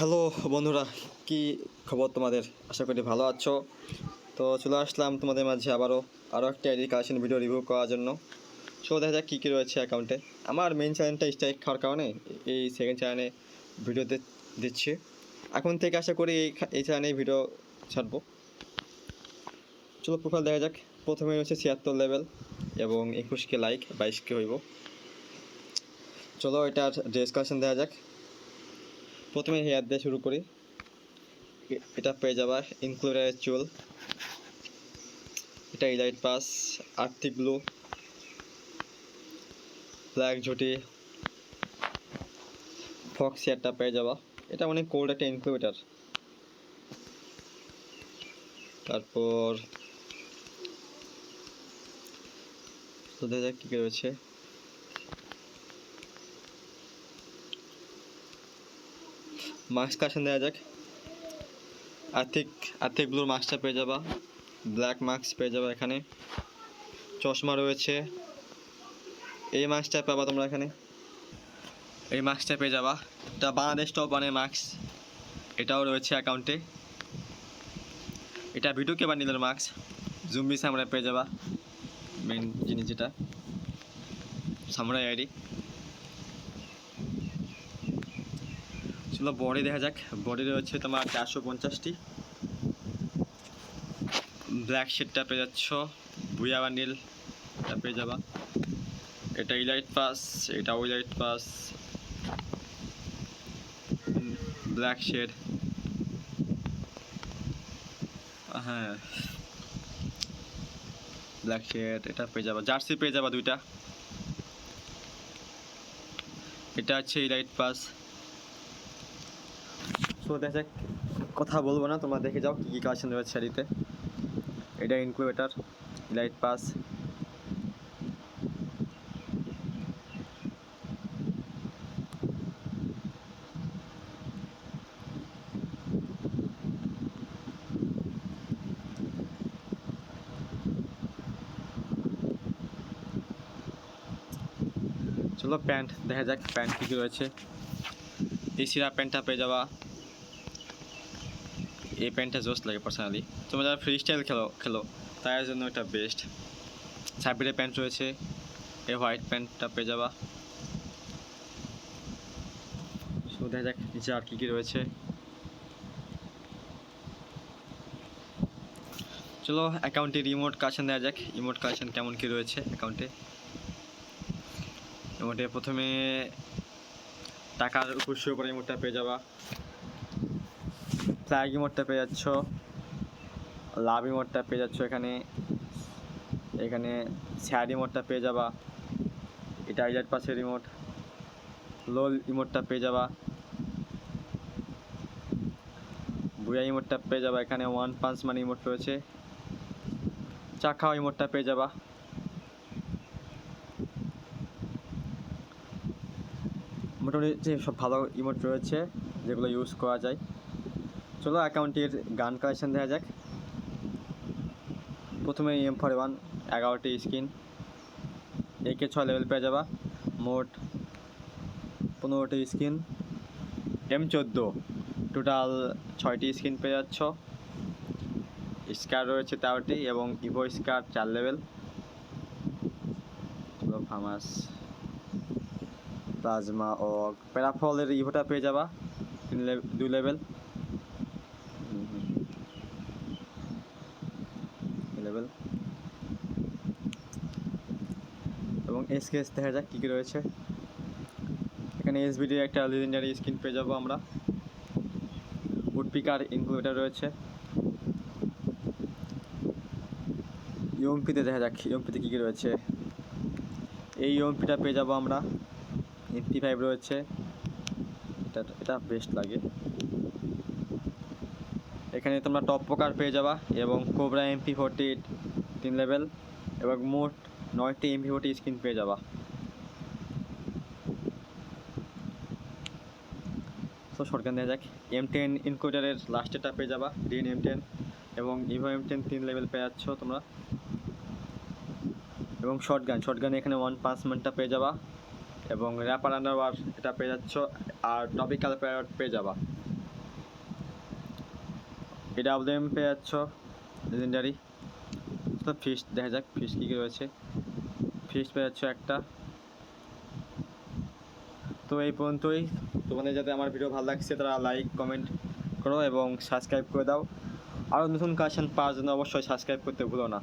Hello বন্ধুরা, কি খবর তোমাদের? আশা করি ভালো আছো। তো চলে আসলাম তোমাদের মাঝে আবারও আরও একটা আইডি কালেকশন ভিডিও রিভিউ করার জন্য। সো দেখা যাক কী কী রয়েছে অ্যাকাউন্টে আমার মেন চ্যানেলটা স্ট্রাইক খাওয়ার কারণে এই সেকেন্ড চ্যানেলে ভিডিওতে দিচ্ছি। এখন থেকে আশা করি এই এই চ্যানেলে ভিডিও ছাড়বো। চলো প্রোফাইল দেখা যাক। প্রথমে রয়েছে ছিয়াত্তর লেভেল এবং একুশকে লাইক বাইশকে হইব। চলো এটার ড্রেস কালেকশন দেখা যাক। প্রথমে হেয়ার দিয়ে শুরু করি। এটা পেয়ে যাবা ইনক্লুডের চুল। এটা ইলাইট পাস আর্থিক ব্লু ব্ল্যাক ঝুটি ফক্স হেয়ারটা পেয়ে যাবা। এটা অনেক কোল্ড একটা ইনক্লুডেটার তারপর, তো দেখা যাক কী রয়েছে। মাস্ক কাশন দেওয়া যাক। আর্থিক আর্থিক ব্লুর মাস্কটা পেয়ে যাবা। ব্ল্যাক মাস্ক পেয়ে যাবা এখানে। চশমা রয়েছে। এই মাস্কটা পাবা তোমরা এখানে। এই মাস্কটা পেয়ে যাবা। এটা বাংলাদেশ টপ ওয়ানের মাস্ক। এটাও রয়েছে অ্যাকাউন্টে এটা ভিডিও কে বানিয়ে মাস্ক? জুম্বি সামনে পেয়ে যাবা। মেন জিনিস যেটা। সামরাই আইডি চলো বডি দেখা যাক। বডি রয়েছে তোমার চারশো পঞ্চাশটি। ব্ল্যাক শেডটা পেয়ে যাচ্ছ। বুয়া বান্ডিল এটা পেয়ে যাবা। এটা ইলাইট পাস এটা ইলাইট পাস ব্ল্যাক শেড হ্যাঁ। ব্ল্যাক শেড এটা পেয়ে যাবা। জার্সি পেয়ে যাবা দুইটা। এটা হচ্ছে ইলাইট পাস সো দেখা কথা বলব না, তোমরা দেখে যাও কী কী কালেকশন রয়েছে শাড়িতে। এটা ইনকুবেটার লাইট পাস চলো প্যান্ট, দেখা যাক প্যান্ট কী রয়েছে। এই সিরা প্যান্টটা পেয়ে যাবা। এই প্যান্টটা জোস লাগে পার্সোনালি তোমরা যারা ফ্রি স্টাইল খেলো খেলো তার জন্য এটা বেস্ট সাইডে প্যান্ট রয়েছে, এই হোয়াইট প্যান্টটা পেয়ে যাবা। সো দেখা যাক নিচে আর কী কী রয়েছে। চলো অ্যাকাউন্টে রিমোট কালেকশন দেওয়া যাক। রিমোট কালেকশন কেমন কী রয়েছে অ্যাকাউন্টে রিমোটে প্রথমে টাকার উপর করে রিমোটটা পেয়ে যাবা। ফ্ল্যাগ ইমোটটা পেয়ে যাচ্ছ। লাভ ইমোটটা পেয়ে যাচ্ছ এখানে। এখানে স্যাড ইমোটটা পেয়ে যাবা। এটা আইজার পাশের রিমোট। লোল ইমোটটা পেয়ে যাবা। বুয়া ইমোটটা পেয়ে যাবা। এখানে ওয়ান পাঁচ মানে ইমোট রয়েছে। চা খাওয়া ইমোটটা পেয়ে যাবা। মোটামুটি সব ভালো ইমোট রয়েছে, যেগুলো ইউজ করা যায়। চলো অ্যাকাউন্টের গান কালেকশন দেখা যাক। প্রথমে এম ফর ওয়ান এগারোটি স্ক্রিন একে ছয় লেভেল পেয়ে যাবা। মোট পনেরোটি স্ক্রিন এম চোদ্দ টোটাল ছয়টি স্ক্রিন পেয়ে যাচ্ছ। স্কার রয়েছে তেরোটি এবং ইভো স্কার চার লেভেল ফামাস প্লাজমা ও প্যারাফলের ইভোটা পেয়ে যাবা। তিন লেভেল দুই লেভেল লেভেল এবং এসকেএস দেখা যাক কী কী রয়েছে। এখানে এসবিডির একটা লিজেন্ডারি স্ক্রিন পেয়ে যাব আমরা। উডপিকার ইনকুবেটার রয়েছে। ইউএমপিতে দেখা যাক ইউএমপিতে কী কী রয়েছে। এই ইউএমপিটা পেয়ে যাব আমরা। এমপি ফাইভ রয়েছে। এটা এটা বেস্ট লাগে। এখানে তোমরা টপ পোকার পেয়ে যাবা এবং কোবরা এমপি ফোরটি তিন লেভেল এবং মোট নয়টি এমপি ফোরটি স্ক্রিন পেয়ে যাবা। তো শর্টগান দেওয়া যাক। এম টেন ইনকোডারের লাস্টেরটা পেয়ে যাবা ডিএন এম টেন এবং ইভো এম টেন তিন লেভেল পেয়ে যাচ্ছ তোমরা। এবং শর্টগান শর্টগান এখানে ওয়ান পাঁচ মিনিটটা পেয়ে যাবা এবং র্যাপার আন্ডারওয়ার এটা পেয়ে যাচ্ছ, আর টপিক্যাল প্যারট পেয়ে যাবা। এই আপনি পেয়ে যাচ্ছ। লেজেন্ডারি তো ফিস্ট দেখা যাক ফিস্ট কী কী রয়েছে। ফিস্ট পেয়ে যাচ্ছ একটা। তো এই পর্যন্তই। তোমাদের যাতে আমার ভিডিও ভালো লাগছে, তারা লাইক কমেন্ট করো এবং সাবস্ক্রাইব করে দাও। আরও নতুন কালেকশন পাওয়ার জন্য অবশ্যই সাবস্ক্রাইব করতে ভুলো না।